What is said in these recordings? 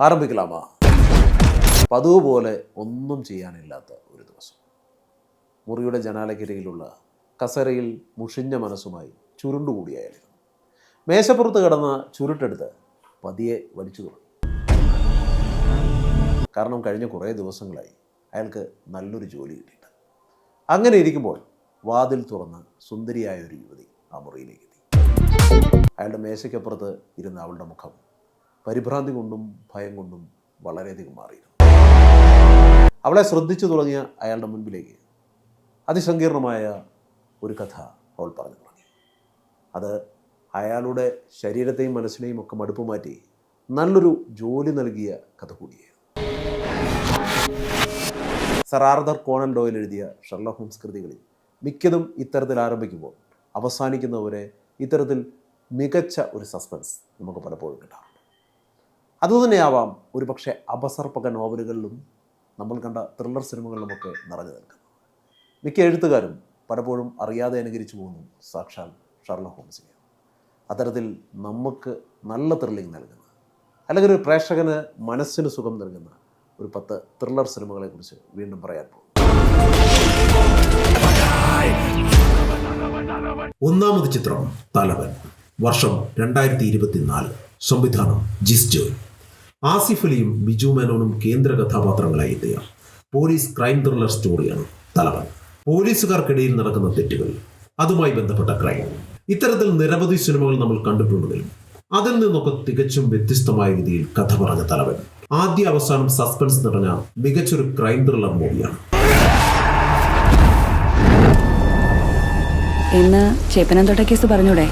ആരംഭിക്കലാമാ. പതിവ് പോലെ ഒന്നും ചെയ്യാനില്ലാത്ത ഒരു ദിവസം. മുറിയുടെ ജനാലക്കരികിലുള്ള കസരയിൽ മുഷിഞ്ഞ മനസ്സുമായി ചുരുണ്ടുകൂടിയായിരുന്നു. മേശപ്പുറത്ത് കിടന്ന ചുരുട്ടെടുത്ത് പതിയെ വലിച്ചു തുടങ്ങി. കാരണം കഴിഞ്ഞ കുറേ ദിവസങ്ങളായി അയാൾക്ക് നല്ലൊരു ജോലി കിട്ടിയിട്ട് അങ്ങനെ ഇരിക്കുമ്പോൾ വാതിൽ തുറന്ന് സുന്ദരിയായ ഒരു യുവതി ആ മുറിയിലേക്ക് എത്തി. അയാളുടെ മേശയ്ക്കപ്പുറത്ത് ഇരുന്ന അവളുടെ മുഖം പരിഭ്രാന്തി കൊണ്ടും ഭയം കൊണ്ടും വളരെയധികം മാറിയിരുന്നു. അവളെ ശ്രദ്ധിച്ചു തുടങ്ങിയ അയാളുടെ മുൻപിലേക്ക് അതിസങ്കീർണമായ ഒരു കഥ അവൾ പറഞ്ഞു തുടങ്ങി. അത് അയാളുടെ ശരീരത്തെയും മനസ്സിനെയും ഒക്കെ മടുപ്പ് മാറ്റി നല്ലൊരു ജോലി നൽകിയ കഥ കൂടിയായിരുന്നു. സർ ആർദർ കോണൻ ഡോയിൽ എഴുതിയ ഷെർലോ ഹോംസ് കൃതികളിൽ മിക്കതും ഇത്തരത്തിൽ ആരംഭിക്കുമ്പോൾ അവസാനിക്കുന്നവരെ ഇത്തരത്തിൽ മികച്ച ഒരു സസ്പെൻസ് നമുക്ക് പലപ്പോഴും കിട്ടാറുണ്ട്. അതുതന്നെയാവാം ഒരു പക്ഷേ അപസർപ്പക നോവലുകളിലും നമ്മൾ കണ്ട ത്രില്ലർ സിനിമകളിലുമൊക്കെ നിറഞ്ഞു നിൽക്കുന്നത്. മിക്ക എഴുത്തുകാരും പലപ്പോഴും അറിയാതെ അനുകരിച്ചു പോകുന്നു സാക്ഷാൽ ഷർല ഹോംസിനെ. അത്തരത്തിൽ നമുക്ക് നല്ല ത്രില്ലിംഗ് നൽകുന്ന അല്ലെങ്കിൽ ഒരു പ്രേക്ഷകന് മനസ്സിന് സുഖം നൽകുന്ന ഒരു പത്ത് ത്രില്ലർ സിനിമകളെക്കുറിച്ച് വീണ്ടും പറയാൻ പോകും ഒന്നാമത് ചിത്രം തലവൻ വർഷം രണ്ടായിരത്തി ഇരുപത്തിനാല്. സംവിധാനം ജിസ് ജോയ്. ആസിഫ് അലിയും ബിജു മേനോനും കേന്ദ്ര കഥാപാത്രങ്ങളായി എത്തിയ പോലീസ് ക്രൈം ത്രില്ലർ സ്റ്റോറിയാണ് തലവൻ. പോലീസുകാർക്കിടയിൽ നടക്കുന്ന തെറ്റുകൾ അതുമായി ബന്ധപ്പെട്ട ക്രൈം. ഇത്തരത്തിൽ നിരവധി സിനിമകൾ നമ്മൾ കണ്ടിട്ടുണ്ടെങ്കിലും അതിൽ നിന്നൊക്കെ തികച്ചും വ്യത്യസ്തമായ രീതിയിൽ കഥ പറഞ്ഞ തലവൻ. ആദ്യ അവസാനം സസ്പെൻസ് നിറഞ്ഞ മികച്ചൊരു ക്രൈം ത്രില്ലർ മൂവിയാണ്. ഇന്ന് ചേപ്പനന്തോട്ട കേസ് പറഞ്ഞൂടെ?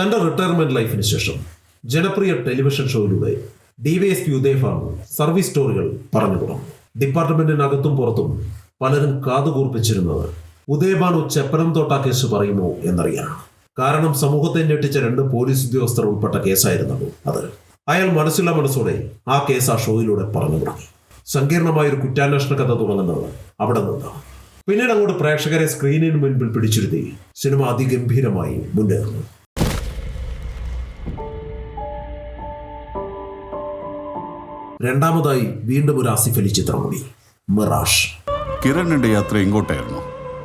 തന്റെ റിട്ടയർമെന്റ് ലൈഫിന് ശേഷം ജനപ്രിയ ടെലിവിഷൻ ഷോയിലൂടെ ഡിവൈഎസ്പി ഉദയഭാനു സർവീസ് സ്റ്റോറികൾ പറഞ്ഞു തുടങ്ങും. ഡിപ്പാർട്ട്മെന്റിനകത്തും പുറത്തും പലരും കാതുകൂർപ്പിച്ചിരുന്നത് ഉദയഭാനു ചെപ്പനം തോട്ട കേസ് പറയുമോ എന്നറിയാം കാരണം സമൂഹത്തെ ഞെട്ടിച്ച രണ്ട് പോലീസ് ഉദ്യോഗസ്ഥർ ഉൾപ്പെട്ട കേസായിരുന്നു അത്. അയാൾ മനസ്സില്ല മനസ്സോടെ ആ കേസ് ആ ഷോയിലൂടെ പറഞ്ഞു തുടങ്ങി. സങ്കീർണമായ ഒരു കുറ്റാന്വേഷണ കഥ തുടങ്ങുന്നത് അവിടെ നിന്നാണ്. പിന്നീട് അങ്ങോട്ട് പ്രേക്ഷകരെ സ്ക്രീനിന് മുൻപിൽ പിടിച്ചിരുത്തി സിനിമ അതിഗംഭീരമായി മുന്നേറുന്നു. രണ്ടാമതായി വീണ്ടും ഒരു ആസിഫ് അലി ചിത്രം കൂടി. മിറാഷ്. കിരണിന്റെ യാത്ര ഇങ്ങോട്ടായിരുന്നു.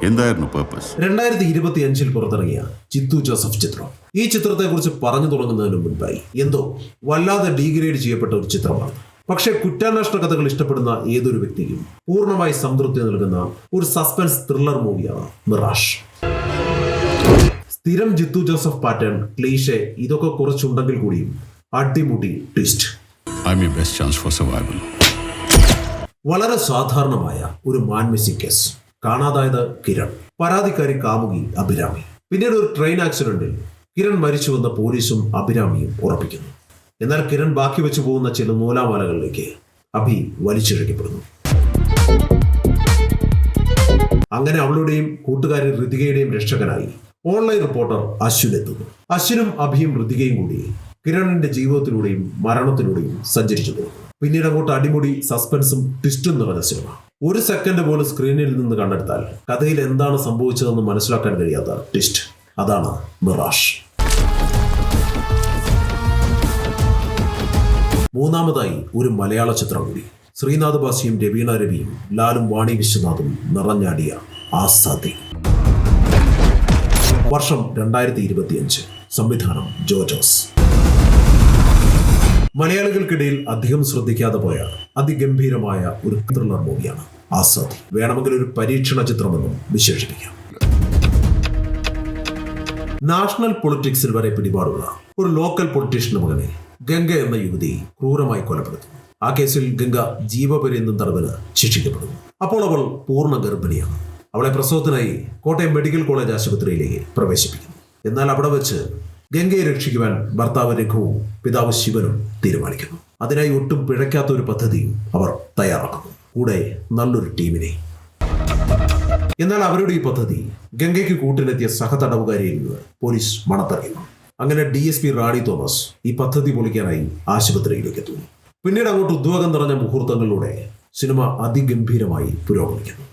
എന്തായിരുന്നു പേർപ്പസ് രണ്ടായിരത്തി ഇരുപത്തി അഞ്ചിൽ പുറത്തിറങ്ങിയ ചിത്തു ജോസഫ് ചിത്രം. ഈ ചിത്രത്തെ കുറിച്ച് പറഞ്ഞു തുടങ്ങുന്നതിന് മുൻപായി എന്തോ വല്ലാതെ ഡീഗ്രേഡ് ചെയ്യപ്പെട്ട ഒരു ചിത്രമാണ്. പക്ഷേ കുറ്റാന്വേഷണ കഥകൾ ഇഷ്ടപ്പെടുന്ന ഏതൊരു വ്യക്തിക്കും പൂർണമായി സംതൃപ്തി നൽകുന്ന ഒരു സസ്പെൻസ് ത്രില്ലർ മൂവിയാണ് മിറാഷ്. സ്ഥിരം ജിത്തു ജോസഫ് പാറ്റേൺ ക്ലീഷെ ഇതൊക്കെ കുറച്ചുണ്ടെങ്കിൽ കൂടിയും അടിമുടി twist I best chance for survival വളരെ സാധാരണമായ ഒരു മാൻമിസി കേസ്. കാണാതായത് കിരൺ. പരാതിക്കാരി കാമുകി അഭിരാമി. പിന്നീട് ഒരു ട്രെയിൻ ആക്സിഡന്റിൽ കിരൺ മരിച്ചുവെന്ന് പോലീസും അഭിരാമിയും ഉറപ്പിക്കുന്നു. എന്നാൽ കിരൺ ബാക്കി വെച്ചു പോകുന്ന ചില നൂലാമാലകളിലേക്ക് അഭി വലിച്ചിഴക്കപ്പെടുന്നു. അങ്ങനെ അവളുടെയും കൂട്ടുകാരി ഋതികയുടെയും രക്ഷകനായി ഓൺലൈൻ റിപ്പോർട്ടർ അശ്വിൻ എത്തുന്നു. അശ്വിനും അഭിയും ഋതികയും കൂടി കിരണിന്റെ ജീവിതത്തിലൂടെയും മരണത്തിലൂടെയും സഞ്ചരിച്ചു പിന്നീട് അങ്ങോട്ട് അടിമുടി സസ്പെൻസും ട്വിസ്റ്റും നിറഞ്ഞ സിനിമ ഒരു സെക്കൻഡ് പോലും സ്ക്രീനിൽ നിന്ന് കണ്ടെടുത്താൽ കഥയിൽ എന്താണ് സംഭവിച്ചതെന്ന് മനസ്സിലാക്കാൻ കഴിയാത്ത ട്വിസ്റ്റ് അതാണ് മിറാഷ് മൂന്നാമതായി ഒരു മലയാള ചിത്രം കൂടി. ശ്രീനാഥ് ബാസിയും രവീണ രവിയും ലാലും വാണി വിശ്വനാഥും നിറഞ്ഞാടിയ ആസാദി. വർഷം രണ്ടായിരത്തി ഇരുപത്തിയഞ്ച്. സംവിധാനം ജോജോസ്. മലയാളികൾക്കിടയിൽ അധികം ശ്രദ്ധിക്കാതെ പോയ അതിഗംഭീരമായ ഒരു ത്രില്ലർ മൂവിയാണ് ആസാദി. വേണമെങ്കിൽ ഒരു പരീക്ഷണ ചിത്രമെന്നും വിശേഷിപ്പിക്കാം. നാഷണൽ പൊളിറ്റിക്സിൽ വരെ പിടിപാടുള്ള ഒരു ലോക്കൽ പൊളിറ്റീഷ്യന്റെ മകനെ ഗംഗ എന്ന യുവതി ക്രൂരമായി കൊലപ്പെടുത്തുന്നു. ആ കേസിൽ ഗംഗ ജീവപര്യന്തം തടവിന് ശിക്ഷിക്കപ്പെടുന്നു. അപ്പോൾ അവൾ പൂർണ ഗർഭിണിയാണ്. അവളെ പ്രസവത്തിനായി കോട്ടയം മെഡിക്കൽ കോളേജ് ആശുപത്രിയിലേക്ക് പ്രവേശിപ്പിക്കുന്നു. എന്നാൽ അവിടെ വെച്ച് ഗംഗയെ രക്ഷിക്കുവാൻ ഭർത്താവ് രഘുവും പിതാവ് ശിവനും തീരുമാനിക്കുന്നു. അതിനായി ഒട്ടും പിഴയ്ക്കാത്ത ഒരു പദ്ധതിയും അവർ തയ്യാറാക്കുന്നു. കൂടെ നല്ലൊരു ടീമിനെ. എന്നാൽ അവരുടെ ഈ പദ്ധതി ഗംഗയ്ക്ക് കൂട്ടിലെത്തിയ സഹതടവുകാരിയിൽ നിന്ന് പോലീസ് മണത്തറിയുന്നു. അങ്ങനെ D S P Rani Thomas ഈ പദ്ധതി പൊളിക്കാനായി ആശുപത്രിയിലേക്ക് എത്തുന്നു. പിന്നീട് അങ്ങോട്ട് ഉദ്വേഗം നിറഞ്ഞ മുഹൂർത്തങ്ങളിലൂടെ സിനിമ അതിഗംഭീരമായി പുരോഗമിക്കുന്നു.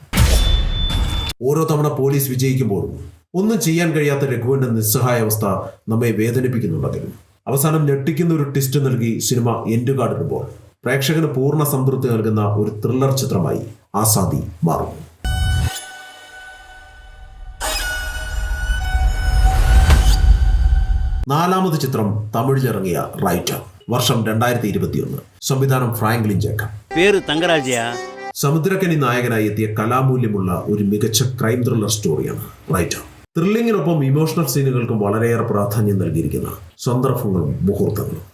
ഓരോ തവണ പോലീസ് വിജയിക്കുമ്പോഴും ഒന്നും ചെയ്യാൻ കഴിയാത്ത രഘുവിന്റെ നിസ്സഹായാവസ്ഥ നമ്മെ വേദനിപ്പിക്കുന്നുണ്ടെങ്കിലും അവസാനം ഞെട്ടിക്കുന്ന ഒരു ട്വിസ്റ്റ് നൽകി സിനിമ എൻഡ് കാർഡിടുമ്പോൾ പ്രേക്ഷകന് പൂർണ സംതൃപ്തി നൽകുന്ന ഒരു ത്രില്ലർ ചിത്രമായി ആസാദി മാറും. നാലാമത് ചിത്രം തമിഴിലിറങ്ങിയ റൈറ്റർ വർഷം രണ്ടായിരത്തി ഇരുപത്തിയൊന്ന് സംവിധാനം ഫ്രാങ്ക്ലിൻ ജേക്കബ്. പേര് തങ്കരാജയ. സമുദ്രക്കനി നായകനായി എത്തിയ കലാമൂല്യമുള്ള ഒരു മികച്ച ക്രൈം ത്രില്ലർ സ്റ്റോറിയാണ് റൈറ്റർ ത്രില്ലിങ്ങിനൊപ്പം ഇമോഷണൽ സീനുകൾക്കും വളരെയേറെ പ്രാധാന്യം നൽകിയിരിക്കുന്ന സന്ദർഭങ്ങളും മുഹൂർത്തങ്ങളും.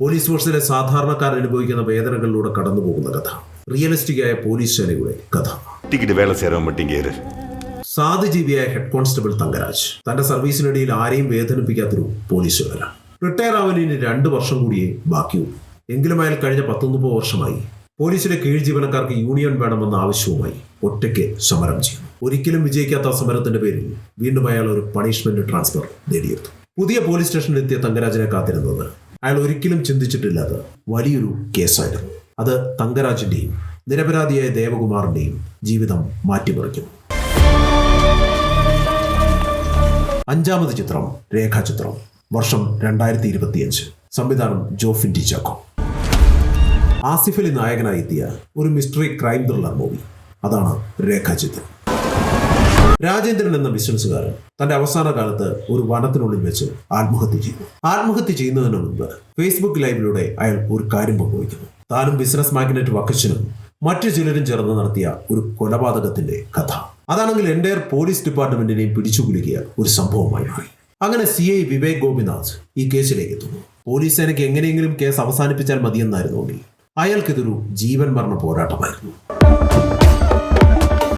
പോലീസ് ഫോഴ്സിലെ സാധാരണക്കാർ അനുഭവിക്കുന്ന വേദനകളിലൂടെ കടന്നു പോകുന്ന കഥ. റിയലിസ്റ്റിക് ആയ പോലീസ് സേനയുടെ കഥ. ടിക്കറ്റ് വേല സാധുജീവിയായ ഹെഡ് കോൺസ്റ്റബിൾ തങ്കരാജ്. തന്റെ സർവീസിനിടയിൽ ആരെയും വേദനിപ്പിക്കാത്തൊരു പോലീസുകാരാണ് റിട്ടയർ ആവാൻ രണ്ടു രണ്ട് വർഷം കൂടിയേ ബാക്കിയുള്ളൂ. എങ്കിലും അയാൾ കഴിഞ്ഞ പത്തൊൻപത് വർഷമായി പോലീസിലെ കീഴ് ജീവനക്കാർക്ക് യൂണിയൻ വേണമെന്ന ആവശ്യവുമായി ഒറ്റയ്ക്ക് സമരം ചെയ്യുന്നു. ഒരിക്കലും വിജയിക്കാത്ത സമരത്തിന്റെ പേരിൽ വീണ്ടും അയാൾ ഒരു പണിഷ്മെന്റ് ട്രാൻസ്ഫർ നേടിയെടുത്തു. പുതിയ പോലീസ് സ്റ്റേഷനിൽ എത്തിയ തങ്കരാജിനെ കാത്തിരുന്നത് അയാൾ ഒരിക്കലും ചിന്തിച്ചിട്ടില്ലാത്ത വലിയൊരു കേസായിരുന്നു. അത് തങ്കരാജിന്റെയും നിരപരാധിയായ ദേവകുമാറിന്റെയും ജീവിതം മാറ്റിമറിക്കുന്നു. അഞ്ചാമത് ചിത്രം രേഖാചിത്രം വർഷം രണ്ടായിരത്തി ഇരുപത്തിയഞ്ച് സംവിധാനം ജോഫിൻ ടി ചാക്കോ ആസിഫ് നായകനായി എത്തിയ ഒരു മിസ്റ്ററി ക്രൈം ത്രില്ലർ മൂവി അതാണ് രേഖാചിത്രം. രാജേന്ദ്രൻ എന്ന ബിസിനസ്സുകാരൻ തന്റെ അവസാന കാലത്ത് ഒരു വനത്തിനുള്ളിൽ വെച്ച് ആത്മഹത്യ ചെയ്തു. ആത്മഹത്യ ചെയ്യുന്നതിന് മുൻപ് ഫേസ്ബുക്ക് ലൈവിലൂടെ അയാൾ ഒരു കാര്യം പങ്കുവയ്ക്കുന്നു. താനും ബിസിനസ് മാഗ്നറ്റ് വക്കച്ചനും മറ്റു ചിലരും ചേർന്ന് നടത്തിയ ഒരു കൊലപാതകത്തിന്റെ കഥ. അതാണെങ്കിൽ എന്റെ പോലീസ് ഡിപ്പാർട്ട്മെന്റിനെയും പിടിച്ചുകുലുക്കിയ ഒരു സംഭവമായി മാറി. അങ്ങനെ സി ഐ വിവേക് ഗോപിനാഥ് ഈ കേസിലേക്ക് എത്തുന്നു. പോലീസ് സേനയ്ക്ക് എങ്ങനെയെങ്കിലും കേസ് അവസാനിപ്പിച്ചാൽ മതിയെന്നായിരുന്നു അയാൾക്കിതൊരു ജീവൻ മരണ പോരാട്ടമായിരുന്നു.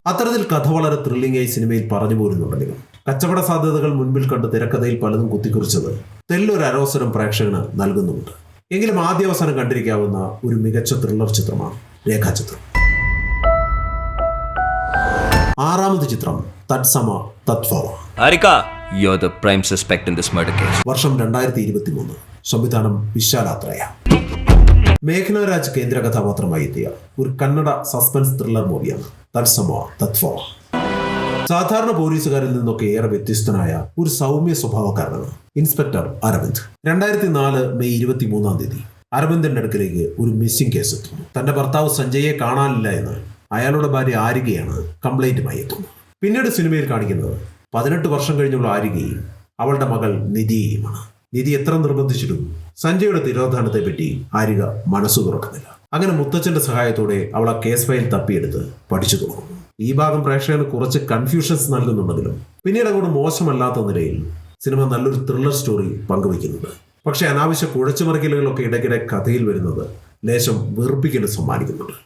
അത്തരത്തിൽ കഥ വളരെ ത്രില്ലിംഗ് ആയി സിനിമയിൽ പറഞ്ഞു പോരുന്നുണ്ടെങ്കിലും കച്ചവട സാധ്യതകൾ മുൻപിൽ കണ്ട് തിരക്കഥയിൽ പലതും കുത്തിക്കുറിച്ചത് തെല്ലൊരു അരോസരം പ്രേക്ഷകന് നൽകുന്നുമുണ്ട്. എങ്കിലും ആദ്യ അവസാനം കണ്ടിരിക്കാവുന്ന ഒരു മികച്ച ത്രില്ലർ ചിത്രമാണ് രേഖാചിത്രം. ആറാമത് ചിത്രം തത്സമ തത്വ. വർഷം രണ്ടായിരത്തി ഇരുപത്തി മൂന്ന് സംവിധാനം വിശാലാത്രയ. മേഘന രാജ് കേന്ദ്ര കഥാപാത്രമായി എത്തിയ ഒരു കന്നഡ സസ്പെൻസ് ത്രില്ലർ മൂവിയാണ് തത്സമ തത്വ സാധാരണ പോലീസുകാരിൽ നിന്നൊക്കെ ഏറെ വ്യത്യസ്തനായ ഒരു സൗമ്യ സ്വഭാവക്കാരനാണ് ഇൻസ്പെക്ടർ അരവിന്ദ്. രണ്ടായിരത്തി നാല് മെയ് ഇരുപത്തി മൂന്നാം തീയതി അരവിന്ദന്റെ അടുക്കലേക്ക് ഒരു മിസ്സിംഗ് കേസ് എത്തുന്നു തന്റെ ഭർത്താവ് സഞ്ജയെ കാണാനില്ല എന്ന് അയാളുടെ ഭാര്യ ആരികയാണ് കംപ്ലൈന്റുമായി എത്തുന്നത്. പിന്നീട് സിനിമയിൽ കാണിക്കുന്നത് പതിനെട്ട് വർഷം കഴിഞ്ഞുള്ള ആരികയും അവളുടെ മകൾ നിധിയെയുമാണ്. നിധി എത്ര നിർബന്ധിച്ചിട്ടും സഞ്ജയുടെ തിരോധാനത്തെ പറ്റി ആരിക മനസ്സു തുറക്കുന്നില്ല. അങ്ങനെ മുത്തച്ഛന്റെ സഹായത്തോടെ അവൾ ആ കേസ് ഫയൽ തപ്പിയെടുത്ത് പഠിച്ചു തുടങ്ങുന്നു. ഈ ഭാഗം പ്രേക്ഷകന് കുറച്ച് കൺഫ്യൂഷൻസ് നൽകുന്നുണ്ടെങ്കിലും പിന്നീട് അങ്ങോട്ട് മോശമല്ലാത്ത നിലയിൽ സിനിമ നല്ലൊരു ത്രില്ലർ സ്റ്റോറി പങ്കുവയ്ക്കുന്നുണ്ട്. പക്ഷെ അനാവശ്യ കുഴച്ചുമറിക്കലുകളൊക്കെ ഇടയ്ക്കിടെ കഥയിൽ വരുന്നത് ലേശം വെറുപ്പിക്കലും സമ്മാനിക്കുന്നുണ്ട്.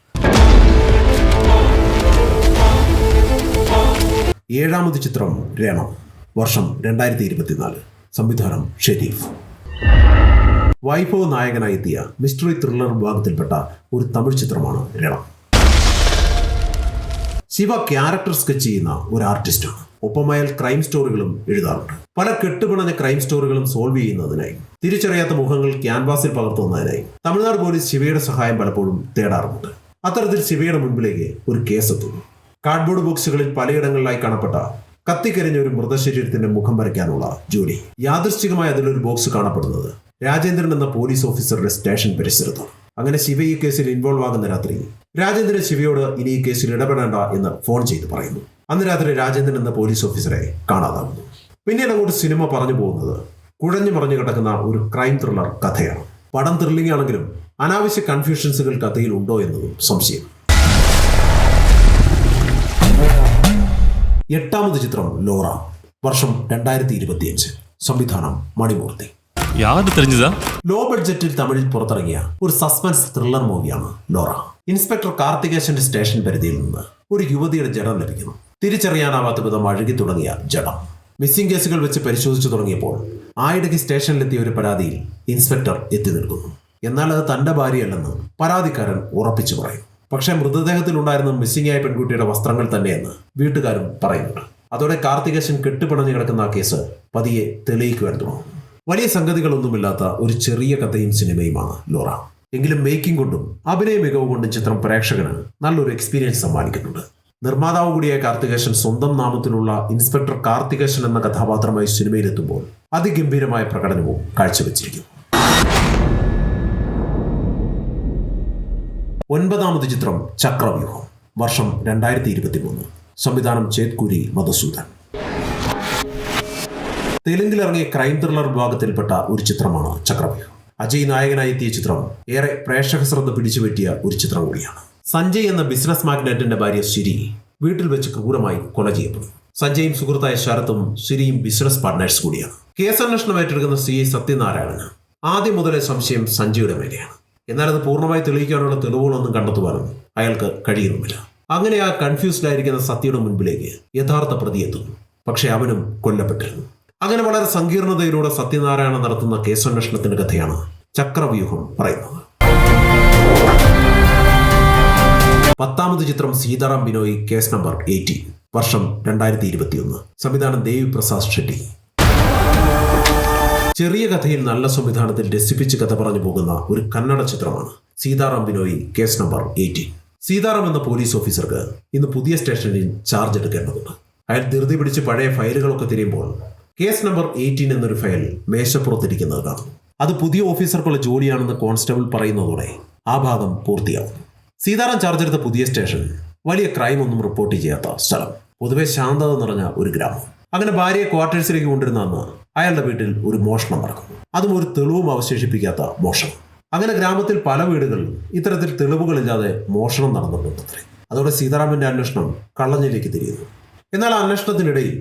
ഏഴാമത് ചിത്രം രണം. വർഷം രണ്ടായിരത്തി ഇരുപത്തിനാല്. സംവിധാനം ഷെരീഫ്. വൈഭവ് നായകനായി എത്തിയ മിസ്റ്ററി ത്രില്ലർ വിഭാഗത്തിൽപ്പെട്ട ഒരു തമിഴ് ചിത്രമാണ് രണം. ശിവ ക്യാരക്ടർ സ്കെച്ച് ചെയ്യുന്ന ഒരു ആർട്ടിസ്റ്റാണ് ഒപ്പം അയാൾ ക്രൈം സ്റ്റോറികളും എഴുതാറുണ്ട്. പല കെട്ടുപിണഞ്ഞ ക്രൈം സ്റ്റോറികളും സോൾവ് ചെയ്യുന്നതിനായി തിരിച്ചറിയാത്ത മുഖങ്ങൾ ക്യാൻവാസിൽ പകർത്തുന്നതിനായി തമിഴ്നാട് പോലീസ് ശിവയുടെ സഹായം പലപ്പോഴും തേടാറുണ്ട് അത്തരത്തിൽ ശിവയുടെ മുൻപിലേക്ക് ഒരു കേസ് എത്തുന്നു. കാർഡ്ബോർഡ് ബോക്സുകളിൽ പലയിടങ്ങളിലായി കാണപ്പെട്ട കത്തിക്കരിഞ്ഞ ഒരു മൃതശരീരത്തിന്റെ മുഖം വരയ്ക്കാനുള്ള ജോലി. യാദൃശ്ചികമായി അതിലൊരു ബോക്സ് കാണപ്പെടുന്നത് രാജേന്ദ്രൻ എന്ന പോലീസ് ഓഫീസറുടെ സ്റ്റേഷൻ പരിസരത്ത്. അങ്ങനെ ശിവ ഈ കേസിൽ ഇൻവോൾവ് ആകുന്ന രാത്രി രാജേന്ദ്രൻ ശിവയോട് ഇനി ഈ കേസിൽ ഇടപെടേണ്ട എന്ന് ഫോൺ ചെയ്ത് പറയുന്നു. അന്ന് രാത്രി രാജേന്ദ്രൻ എന്ന പോലീസ് ഓഫീസറെ കാണാതാകുന്നു പിന്നീട് അങ്ങോട്ട് സിനിമ പറഞ്ഞു പോകുന്നത് കുഴഞ്ഞു പറഞ്ഞു കിടക്കുന്ന ഒരു ക്രൈം ത്രില്ലർ കഥയാണ്. പടം ത്രില്ലിംഗ് ആണെങ്കിലും അനാവശ്യ കൺഫ്യൂഷൻസുകൾ കഥയിൽ ഉണ്ടോ എന്നതും സംശയം. എട്ടാമത് ചിത്രം ലോറ വർഷം രണ്ടായിരത്തി ഇരുപത്തിയഞ്ച്. സംവിധാനം മണിമൂർത്തി. തെരഞ്ഞതാ? ലോ ബഡ്ജറ്റിൽ തമിഴിൽ പുറത്തിറങ്ങിയ ഒരു സസ്പെൻസ് ത്രില്ലർ മൂവിയാണ് നോറ ഇൻസ്പെക്ടർ കാർത്തികേശന്റെ സ്റ്റേഷൻ പരിധിയിൽ നിന്ന് ഒരു യുവതിയുടെ ജഡം ലഭിക്കുന്നു. തിരിച്ചറിയാനാവാത്ത വിധം അഴുകി തുടങ്ങിയ ജഡം. മിസ്സിംഗ് കേസുകൾ വെച്ച് പരിശോധിച്ചു തുടങ്ങിയപ്പോൾ ആയിടയ്ക്ക് സ്റ്റേഷനിലെത്തിയ ഒരു പരാതിയിൽ ഇൻസ്പെക്ടർ എത്തി നിൽക്കുന്നു. എന്നാൽ അത് തന്റെ ഭാര്യയല്ലെന്ന് പരാതിക്കാരൻ ഉറപ്പിച്ചു പറയും. പക്ഷേ മൃതദേഹത്തിലുണ്ടായിരുന്ന മിസ്സിംഗ് ആയ പെൺകുട്ടിയുടെ വസ്ത്രങ്ങൾ തന്നെയെന്ന് വീട്ടുകാരും പറയുന്നുണ്ട്. അതോടെ കാർത്തികേശൻ കെട്ടുപിണഞ്ഞു കിടക്കുന്ന ആ കേസ് പതിയെ തെളിയിക്കുവാൻ തുടങ്ങും വലിയ സംഗതികളൊന്നുമില്ലാത്ത ഒരു ചെറിയ കഥയും സിനിമയുമാണ് ലോറ. എങ്കിലും മേക്കിംഗ് കൊണ്ടും അഭിനയ മികവ് കൊണ്ടും ചിത്രം പ്രേക്ഷകന് നല്ലൊരു എക്സ്പീരിയൻസ് സമ്മാനിക്കുന്നുണ്ട്. നിർമ്മാതാവ് കൂടിയായ കാർത്തികേശൻ സ്വന്തം നാമത്തിലുള്ള ഇൻസ്പെക്ടർ കാർത്തികേശൻ എന്ന കഥാപാത്രമായി സിനിമയിലെത്തുമ്പോൾ അതിഗംഭീരമായ പ്രകടനവും കാഴ്ചവെച്ചിരിക്കുന്നു ഒൻപതാമത് ചിത്രം ചക്രവ്യൂഹം വർഷം രണ്ടായിരത്തി ഇരുപത്തി മൂന്ന് സംവിധാനം ചേത്കുരി മധുസൂദൻ. തെലുങ്കിൽ ഇറങ്ങിയ ക്രൈം ത്രില്ലർ വിഭാഗത്തിൽപ്പെട്ട ഒരു ചിത്രമാണ് ചക്രവ്യൂഹം. അജയ് നായകനായി എത്തിയ ചിത്രം ഏറെ പ്രേക്ഷക ശ്രദ്ധ പിടിച്ചുപറ്റിയ ഒരു ചിത്രം കൂടിയാണ്. സഞ്ജയ് എന്ന ബിസിനസ് മാഗ്നറ്റിന്റെ ഭാര്യ ശിരി വീട്ടിൽ വെച്ച് ക്രൂരമായി കൊല ചെയ്യപ്പെടും സഞ്ജയും സുഹൃത്തായ ശരത്തും ശിരിയും ബിസിനസ് പാർട്ട്നേഴ്സ് കൂടിയാണ്. കേസന്വേഷണം ഏറ്റെടുക്കുന്ന സി ഐ സത്യനാരായണന് ആദ്യം മുതലേ സംശയം സഞ്ജയുടെ മേലെയാണ്. എന്നാൽ അത് പൂർണമായി തെളിയിക്കാനുള്ള തെളിവുകളൊന്നും കണ്ടെത്തുവാനും അയാൾക്ക് കഴിയുന്നുമില്ല. അങ്ങനെ ആ കൺഫ്യൂസ്ഡ് ആയിരിക്കുന്ന സത്യയുടെ മുൻപിലേക്ക് യഥാർത്ഥ പ്രതി എത്തുന്നു പക്ഷെ അവനും കൊല്ലപ്പെട്ടിരുന്നു. അങ്ങനെ വളരെ സങ്കീർണതയിലൂടെ സത്യനാരായണ നടത്തുന്ന കേസന്വേഷണത്തിന്റെ കഥയാണ് ചക്രവ്യൂഹം പറയുന്നത്. പത്താമത് ചിത്രം Seetharam Binoy case number eighty വർഷം രണ്ടായിരത്തി ഇരുപത്തിയൊന്ന് സംവിധാനം ദേവി പ്രസാദ് ഷെട്ടി. ചെറിയ കഥയിൽ നല്ല സംവിധാനത്തിൽ രസിപ്പിച്ച് കഥ പറഞ്ഞു പോകുന്ന ഒരു കന്നഡ ചിത്രമാണ് Seetharam Binoy case number eighteen Seetharam എന്ന പോലീസ് ഓഫീസർക്ക് ഇന്ന് പുതിയ സ്റ്റേഷനിൽ ചാർജ് എടുക്കേണ്ടതുണ്ട്. അയാൾ ധൃതി പിടിച്ച് പഴയ ഫയലുകളൊക്കെ തിരിയുമ്പോൾ കേസ് നമ്പർ എയ്റ്റീൻ എന്നൊരു ഫയൽ മേശപ്പുറത്തിരിക്കുന്നത് കാണും അത് പുതിയ ഓഫീസർക്കുള്ള ജോലിയാണെന്ന് കോൺസ്റ്റബിൾ പറയുന്നതോടെ ആ ഭാഗം പൂർത്തിയാവും സീതാറാം ചാർജ് എടുത്ത പുതിയ സ്റ്റേഷൻ വലിയ ക്രൈം ഒന്നും റിപ്പോർട്ട് ചെയ്യാത്ത സ്ഥലം. പൊതുവെ ശാന്തത നിറഞ്ഞ ഒരു ഗ്രാമം. അങ്ങനെ ഭാര്യയെ ക്വാർട്ടേഴ്സിലേക്ക് കൊണ്ടിരുന്ന അന്ന് അയാളുടെ വീട്ടിൽ ഒരു മോഷണം നടക്കും അതും ഒരു തെളിവും അവശേഷിപ്പിക്കാത്ത മോഷണം. അങ്ങനെ ഗ്രാമത്തിൽ പല വീടുകളിലും ഇത്തരത്തിൽ തെളിവുകളില്ലാതെ മോഷണം നടന്നിട്ടുണ്ടത്രേ അതോടെ സീതാറാമിന്റെ അന്വേഷണം കള്ളഞ്ഞിലേക്ക് തിരിയുന്നു. എന്നാൽ അന്വേഷണത്തിനിടയിൽ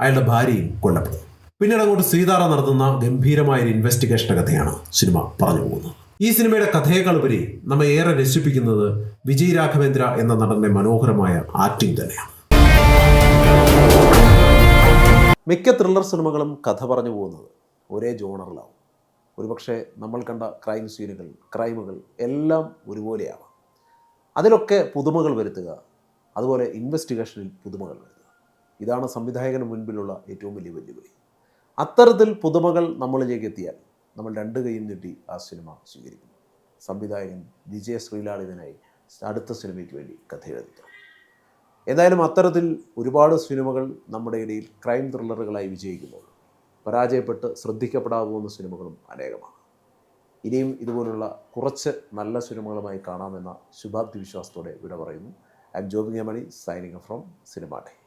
അയാളുടെ ഭാര്യയും കൊല്ലപ്പെടും പിന്നീട് അങ്ങോട്ട് സീതാറ നടത്തുന്ന ഗംഭീരമായ ഒരു ഇൻവെസ്റ്റിഗേഷൻ കഥയാണ് സിനിമ പറഞ്ഞു പോകുന്നത്. ഈ സിനിമയുടെ കഥയേക്കാളുപരി നമ്മെ ഏറെ രസിപ്പിക്കുന്നത് വിജയ് രാഘവേന്ദ്ര എന്ന നടന്റെ മനോഹരമായ ആക്ടിംഗ് തന്നെയാണ്. മിക്ക ത്രില്ലർ സിനിമകളും കഥ പറഞ്ഞു പോകുന്നത് ഒരേ ജോണറിലാവും ഒരുപക്ഷെ നമ്മൾ കണ്ട ക്രൈം സീനുകൾ ക്രൈമുകൾ എല്ലാം ഒരുപോലെയാവാം. അതിലൊക്കെ പുതുമകൾ വരുത്തുക അതുപോലെ ഇൻവെസ്റ്റിഗേഷനിൽ പുതുമകൾ വരുത്തുക. ഇതാണ് സംവിധായകന് മുൻപിലുള്ള ഏറ്റവും വലിയ വെല്ലുവിളി. അത്തരത്തിൽ പുതുമകൾ നമ്മളിലേക്ക് എത്തിയാൽ നമ്മൾ രണ്ട് കൈയും നീട്ടി ആ സിനിമ സ്വീകരിക്കും. സംവിധായകൻ വിജയ ശ്രീലാളിതനായി അടുത്ത സിനിമയ്ക്ക് വേണ്ടി കഥ എഴുതുന്നു ഏതായാലും അത്തരത്തിൽ ഒരുപാട് സിനിമകൾ നമ്മുടെ ഇടയിൽ ക്രൈം ത്രില്ലറുകളായി വിജയിക്കുമ്പോൾ പരാജയപ്പെട്ട് ശ്രദ്ധിക്കപ്പെടാതെ പോകുന്ന സിനിമകളും അനേകമാണ്. ഇനിയും ഇതുപോലുള്ള കുറച്ച് നല്ല സിനിമകളുമായി കാണാമെന്ന ശുഭാപ്തി വിശ്വാസത്തോടെ വിട പറയുന്നു. I am Jobin Mani signing from Cinematte